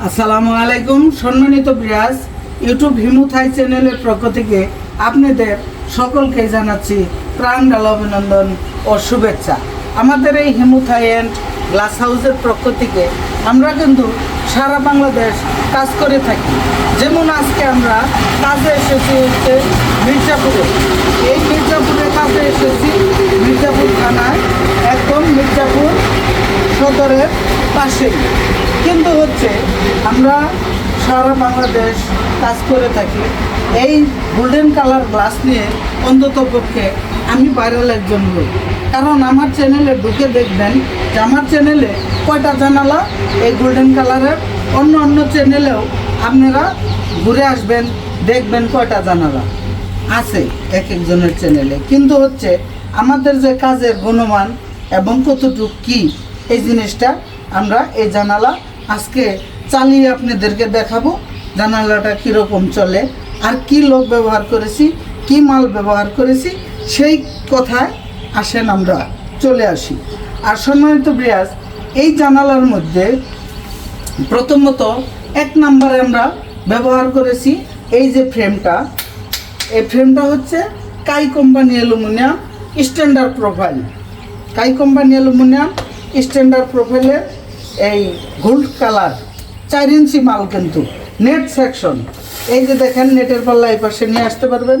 আসসালামু আলাইকুম, সম্মানিত বিরাজ ইউটিউব হিমু থাই চ্যানেলের পক্ষ থেকে আপনাদের সকলকে জানাচ্ছি প্রাণ ঢালা অভিনন্দন ও শুভেচ্ছা। আমাদের এই হিমু থাই অ্যান্ড গ্লাস হাউসের পক্ষ থেকে আমরা কিন্তু সারা বাংলাদেশ কাজ করে থাকি। যেমন আজকে আমরা কাজে এসেছি হচ্ছে মির্জাপুরে। এই মির্জাপুরে কাজে এসেছি মির্জাপুর থানায় একদম মির্জাপুর সদরের পাশেই কিন্তু হচ্ছে, আমরা সারা বাংলাদেশ কাজ করে থাকি। এই গোল্ডেন কালার গ্লাস নিয়ে অন্তত পক্ষে আমি ভাইরাল একজন লোক। কারণ আমার চ্যানেলে ঢুকে দেখবেন যে আমার চ্যানেলে কয়টা জানালা, এই গোল্ডেন কালারের অন্য অন্য চ্যানেলেও আপনারা ঘুরে আসবেন, দেখবেন কয়টা জানালা আছে এক একজনের চ্যানেলে কিন্তু হচ্ছে, আমাদের যে কাজের গুণমান এবং কতটুকু কি এই জিনিসটা আমরা এই জানালা আজকে চালিয়ে আপনাদেরকে দেখাবো, জানালাটা কীরকম চলে, আর কি লোক ব্যবহার করেছি, কি মাল ব্যবহার করেছি, সেই কথায় আসেন আমরা চলে আসি। আর সম্মানিত ব্রিয়াজ এই জানালার মধ্যে প্রথমত এক নম্বরে আমরা ব্যবহার করেছি এই যে ফ্রেমটা। এই ফ্রেমটা হচ্ছে Kai company aluminium standard profile. Kai company aluminium standard প্রোফাইলের এই গোল্ড কালার চার ইঞ্চি মাল কিন্তু নেট সেকশন এই যে দেখেন নেটের পাল্লা এই পাশে নিয়ে আসতে পারবেন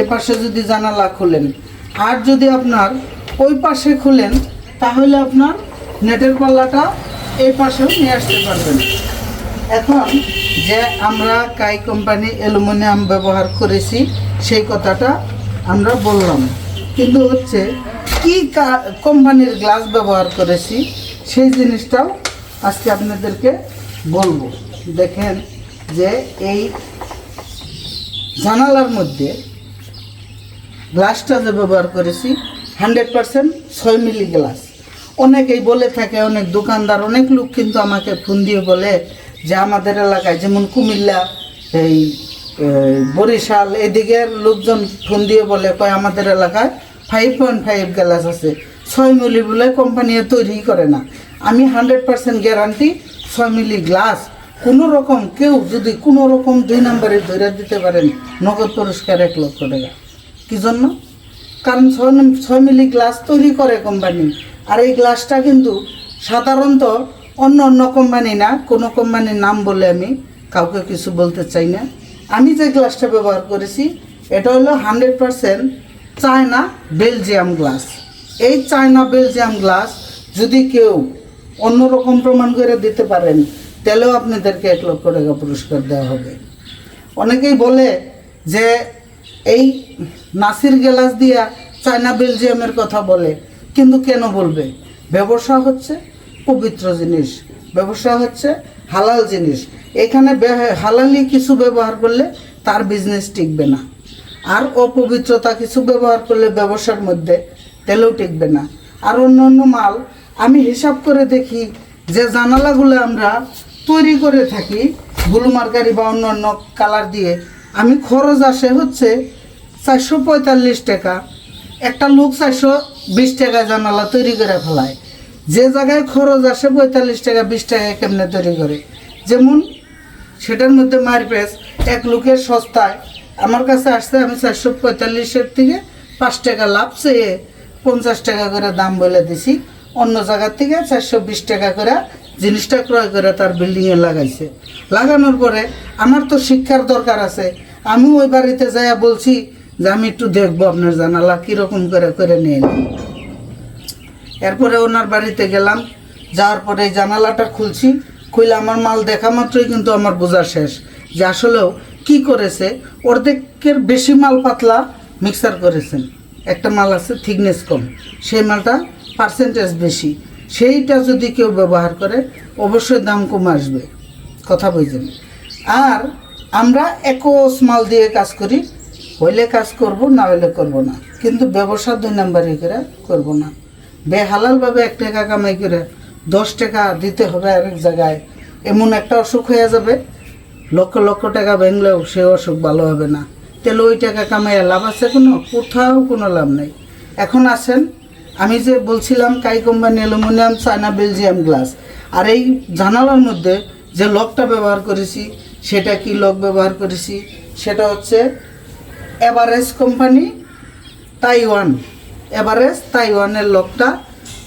এই পাশে যদি জানালা খুলেন। আর যদি আপনার ওই পাশে খুলেন, তাহলে আপনার নেটের পাল্লাটা এই পাশেও নিয়ে আসতে পারবেন। এখন যে আমরা কাই কোম্পানি অ্যালুমিনিয়াম ব্যবহার করেছি, সেই কথাটা আমরা বললাম। কিন্তু হচ্ছে, কি কোম্পানির গ্লাস ব্যবহার করেছি, সেই জিনিসটাও আজকে আপনাদেরকে বলব। দেখেন যে এই জানালার মধ্যে গ্লাসটা যে ব্যবহার করেছি, হান্ড্রেড পারসেন্ট ছয় মিলি গ্লাস। অনেকেই বলে থাকে, অনেক দোকানদার, অনেক লোক কিন্তু আমাকে ফোন দিয়ে বলে যে আমাদের এলাকায় যেমন কুমিল্লা এই, বরিশাল, এদিকের লোকজন ফোন দিয়ে বলে, কয় আমাদের এলাকায় ফাইভ পয়েন্ট ফাইভ গ্লাস আছে। ছয় মিলি বলে কোম্পানি তৈরি করে না। আমি হান্ড্রেড পার্সেন্ট গ্যারান্টি ছয় মিলি গ্লাস কোনো রকম কেউ যদি কোনো রকম দুই নম্বরে ধরে দিতে পারেন, নগদ পুরস্কার এক লক্ষ টাকা। কী জন্য? কারণ ছয় ছয় মিলি গ্লাস তৈরি করে কোম্পানি আর এই গ্লাসটা কিন্তু সাধারণত অন্য অন্য কোম্পানি না, কোনো কোম্পানির নাম বলে আমি কাউকে কিছু বলতে চাই না। আমি যে গ্লাসটা ব্যবহার করেছি, এটা হলো hundred percent China Belgium glass. এই চায়না বেলজিয়াম গ্লাস যদি কেউ অন্যরকম প্রমাণ করে দিতে পারেন, তাহলেও আপনাদেরকে এক লক্ষ টাকা পুরস্কার দেওয়া হবে। অনেকেই বলে যে এই নাসির গ্লাস দিয়া চায়না বেলজিয়ামের কথা বলে, কিন্তু কেন বলবে? ব্যবসা হচ্ছে পবিত্র জিনিস, ব্যবসা হচ্ছে হালাল জিনিস। এখানে হালালি কিছু ব্যবহার করলে তার বিজনেস টিকবে না। আর অপবিত্রতা কিছু ব্যবহার করলে ব্যবসার মধ্যে তেলেও টিকবে না। আর অন্য অন্য মাল আমি হিসাব করে দেখি যে জানালাগুলো আমরা তৈরি করে থাকি ব্লু মার্কারি বা অন্য অন্য কালার দিয়ে, আমি খরচ আসে হচ্ছে চারশো পঁয়তাল্লিশ টাকা। একটা লোক চারশো বিশ টাকা জানালা তৈরি করে ফেলায়। যে জায়গায় খরচ আসে পঁয়তাল্লিশ টাকা, বিশ টাকায় কেমনে তৈরি করে? যেমন সেটার মধ্যে মারপেস এক লোকের সস্তায় আমার কাছে আসছে আমি চারশো পঁয়তাল্লিশের থেকে পাঁচ টাকা লাভ চেয়ে পঞ্চাশ টাকা করে দাম বলে দিছি। অন্য জায়গার থেকে চারশো বিশ টাকা করে জিনিসটা ক্রয় করে তার বিল্ডিংয়ে লাগাইছে। লাগানোর পরে আমার তো শিক্ষার দরকার আছে। আমি ওই বাড়িতে যাইয়া বলছি যে আমি একটু দেখব আপনার জানালা কীরকম করে করে নিয়ে এরপরে ওনার বাড়িতে গেলাম, যাওয়ার পরে জানালাটা খুলছি। খুলে আমার মাল দেখা মাত্রই কিন্তু আমার বোঝা শেষ। যে আসলেও কি করেছে? অর্ধেকের বেশি মাল পাতলা মিক্সার করেছেন একটা মাল আছে থিকনেস কম। সেই মালটা পার্সেন্টেজ বেশি। সেইটা যদি কেউ ব্যবহার করে, অবশ্যই দাম কমে আসবে। কথা বুঝছেন আর আমরা একস মাল দিয়ে কাজ করি। হইলে কাজ করব, না হইলে করব না। কিন্তু ব্যবসা দুই নাম্বারই করে করব না। বেহালালভাবে এক টাকা কামাই করে দশ টাকা দিতে হবে আরেক জায়গায়। এমন একটা অসুখ হয়ে যাবে। লক্ষ লক্ষ টাকা ভেঙলেও সে অসুখ ভালো হবে না। তাহলে ওই টাকা কামাইয়া লাভ আছে কোনো? কোথাও কোনো লাভ নেই। এখন আসেন, আমি যে বলছিলাম Kai company aluminium, China, Belgium glass. আর এই জানালার মধ্যে যে লকটা ব্যবহার করেছি, সেটা কি লক ব্যবহার করেছি? সেটা হচ্ছে এভারেজ কোম্পানি, তাইওয়ান। এভারেজ তাইওয়ানের লকটা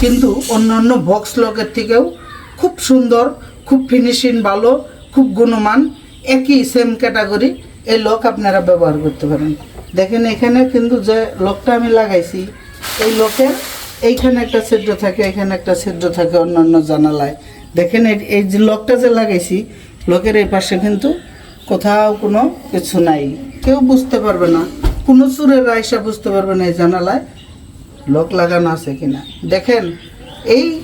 কিন্তু অন্য অন্য বক্স লকের থেকেও খুব সুন্দর, খুব ফিনিশিং ভালো, খুব গুণমান। একই সেম ক্যাটাগরি এই লক আপনারা ব্যবহার করতে পারেন। দেখেন এখানে কিন্তু যে লকটা আমি লাগাইছি, এই লকের এইখানে একটা ছিদ্র থাকে, এখানে একটা ছিদ্র থাকে অন্যান্য জানালায়। দেখেন এই- যে লকটা যে লাগাইছি লকের এই পাশে কিন্তু কোথাও কোনো কিছু নাই। কেউ বুঝতে পারবে না, কোনো চুরের রাইসা বুঝতে পারবে না এই জানালায় লক লাগানো আছে কিনা। দেখেন, এই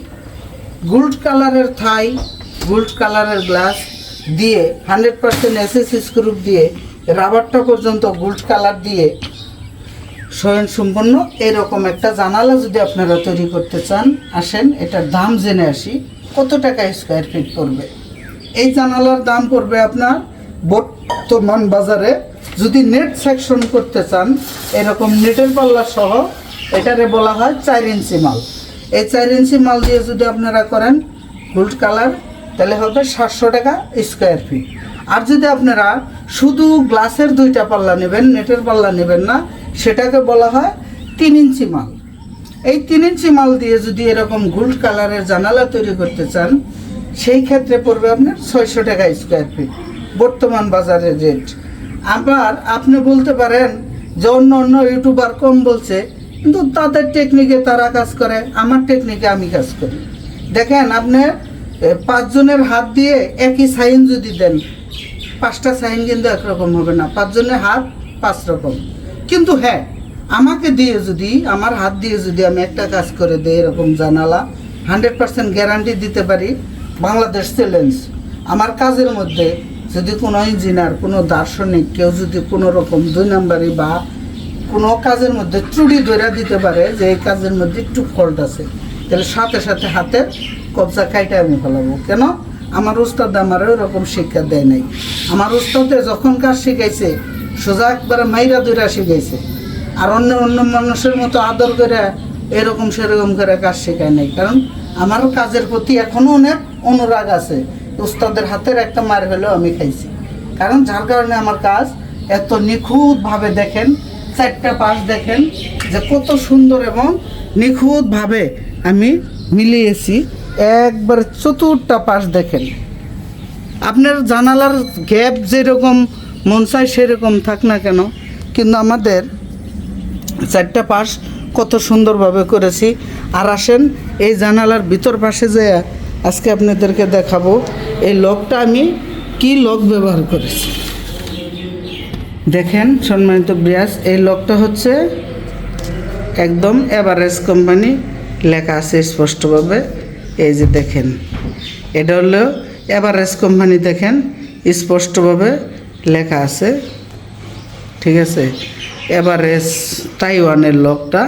গোল্ড কালারের থাই গোল্ড কালারের গ্লাস দিয়ে হান্ড্রেড পার্সেন্ট এসএস স্ক্রুপ দিয়ে রাবারটা পর্যন্ত গোল্ড কালার দিয়ে স্বয়ং সম্পন্ন এরকম একটা জানালা যদি আপনারা তৈরি করতে চান, আসেন, এটার দাম জেনে আসি, কত টাকা স্কোয়ার ফিট পড়বে? এই জানালার দাম পড়বে আপনার বর্তমান বাজারে যদি নেট সেকশন করতে চান, এরকম নেটের পাল্লা সহ এটারে বলা হয় চার ইঞ্চি মাল। এই চার ইঞ্চি মাল দিয়ে যদি আপনারা করেন গোল্ড কালার তাহলে হবে সাতশো টাকা স্কোয়ার ফিট আর যদি আপনারা শুধু গ্লাসের দুইটা পাল্লা নেবেন নেটের পাল্লা নেবেন না সেটাকে বলা হয় তিন ইঞ্চি মাল। এই তিন ইঞ্চি মাল দিয়ে যদি এরকম গোল্ড কালারের জানালা তৈরি করতে চান সেই ক্ষেত্রে পড়বে আপনার ছয়শো টাকা স্কোয়ার ফিট বর্তমান বাজারের রেট আবার আপনি বলতে পারেন যে অন্য অন্য ইউটিউবার কম বলছে কিন্তু তাদের টেকনিকে তারা কাজ করে আমার টেকনিকে আমি কাজ করি। দেখেন আপনি এ, পাঁচজনের হাত দিয়ে একই সাইন যদি দেন, পাঁচটা সাইন কিন্তু একরকম হবে না। পাঁচজনের হাত পাঁচ রকম। কিন্তু হ্যাঁ আমাকে দিয়ে যদি, আমার হাত দিয়ে যদি আমি একটা কাজ করে দিই এরকম জানালা, হান্ড্রেড পার্সেন্ট গ্যারান্টি দিতে পারি বাংলাদেশ চ্যালেঞ্জ। আমার কাজের মধ্যে যদি কোনো ইঞ্জিনিয়ার, কোনো দার্শনিক কেউ যদি কোনো রকম দুই নাম্বারই বা কোনো কাজের মধ্যে ত্রুটি ধরে দিতে পারে যে এই কাজের মধ্যে একটু ফল্ট আছে তাহলে সাথে সাথে হাতে কবজা খাইটা আমি ফেলাবো। কেন? আমার উস্তাদ আমার ওরকম শিক্ষা দেয় নাই। আমার উস্তাদে যখন কাজ শিখাইছে, সোজা একবারে মাইরা দৈরা শিখাইছে। আর অন্য অন্য মানুষের মতো আদর করে এরকম সেরকম করে কাজ শেখায় নাই। কারণ আমার কাজের প্রতি এখনও অনেক অনুরাগ আছে। উস্তাদের হাতের একটা মার হলেও আমি খাইছি। কারণ যার কারণে আমার কাজ এত নিখুঁতভাবে দেখেন, চারটা পাশ দেখেন যে কত সুন্দর এবং নিখুঁতভাবে আমি মিলিয়েছি। একবার চতুর্থটা পাশ দেখেন। আপনার জানালার গ্যাপ যেরকম, মন চায় সেরকম থাক না কেন? কিন্তু আমাদের চারটা পাশ কত সুন্দরভাবে করেছি। আর আসেন, এই জানালার ভিতর পাশে যে আজকে আপনাদেরকে দেখাবো, এই লকটা আমি কি লক ব্যবহার করেছি? দেখেন সম্মানিত ব্রিয়াস এই লকটা হচ্ছে একদম এভারেজ কোম্পানি লেখা আছে স্পষ্টভাবে, এই যে দেখেন। এটা হলো এভারেজ কোম্পানি দেখেন, স্পষ্টভাবে লেখা আছে। ঠিক আছে? এভারেজ তাইওয়ানের লকটা,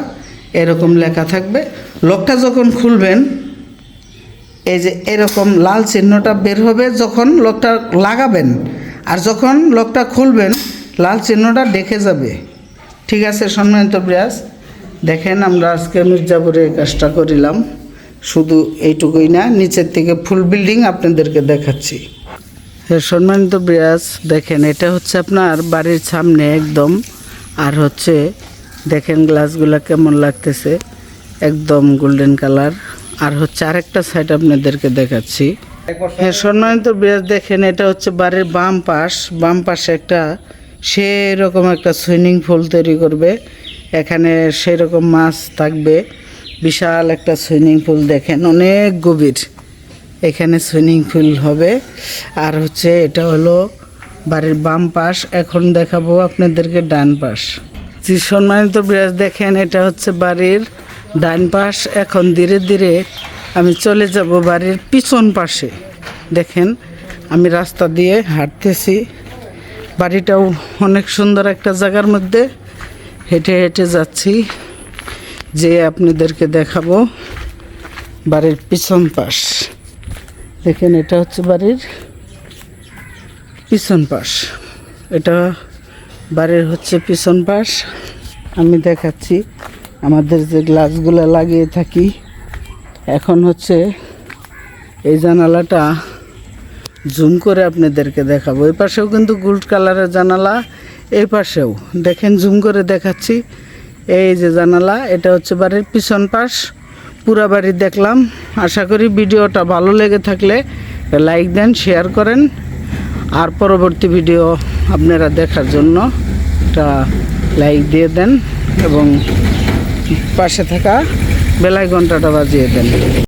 এরকম লেখা থাকবে। লকটা যখন খুলবেন, এই যে এরকম লাল চিহ্নটা বের হবে যখন লকটা লাগাবেন, আর যখন লকটা খুলবেন, লাল চিহ্নটা দেখে যাবে। ঠিক আছে সম্মানিত ব্যাস দেখেন আমরা আজকে মির্জাপুরে এই কাজটা করিলাম। শুধু এইটুকুই না, নিচের থেকে ফুল বিল্ডিং আপনাদেরকে দেখাচ্ছি। সম্মানিত ব্যাস, দেখেন এটা হচ্ছে আপনার বাড়ির সামনে একদম, আর হচ্ছে দেখেন গ্লাসগুলো কেমন লাগতেছে, একদম গোল্ডেন কালার আর হচ্ছে আরেকটা সাইড আপনাদেরকে দেখাচ্ছি। হ্যাঁ সম্মানিত ব্যাস, দেখেন এটা হচ্ছে বাড়ির বাম পাশ। বাম পাশে একটা সেরকম একটা সুইমিং পুল তৈরি করবে। এখানে সেরকম মাছ থাকবে। বিশাল একটা সুইমিং পুল দেখেন, অনেক গভীর। এখানে সুইমিং পুল হবে। আর হচ্ছে এটা হলো বাড়ির বাম পাশ। এখন দেখাবো আপনাদেরকে ডান পাশ। সম্মানিত বিরাজ, দেখেন এটা হচ্ছে বাড়ির ডান পাশ। এখন ধীরে ধীরে আমি চলে যাব বাড়ির পিছন পাশে। দেখেন, আমি রাস্তা দিয়ে হাঁটতেছি। বাড়িটাও অনেক সুন্দর একটা জায়গার মধ্যে। হেঁটে হেঁটে যাচ্ছি, যে আপনাদেরকে দেখাবো বাড়ির পিছন পাশ। দেখেন, এটা হচ্ছে বাড়ির পিছন পাশ। এটা বাড়ির হচ্ছে পিছন পাশ। আমি দেখাচ্ছি আমাদের যে গ্লাসগুলো লাগিয়ে থাকি। এখন হচ্ছে এই জানালাটা জুম করে আপনাদেরকে দেখাবো। এই পাশেও কিন্তু গোল্ড কালারের জানালা। এই পাশেও। দেখেন, জুম করে দেখাচ্ছি। এই যে জানালা, এটা হচ্ছে বাড়ির পিছন পাশ। পুরা বাড়ি দেখলাম। আশা করি ভিডিওটা ভালো লেগে থাকলে লাইক দেন, শেয়ার করেন। আর পরবর্তী ভিডিও আপনারা দেখার জন্য একটা লাইক দিয়ে দেন এবং পাশে থাকা বেলায় ঘন্টাটা বাজিয়ে দেন।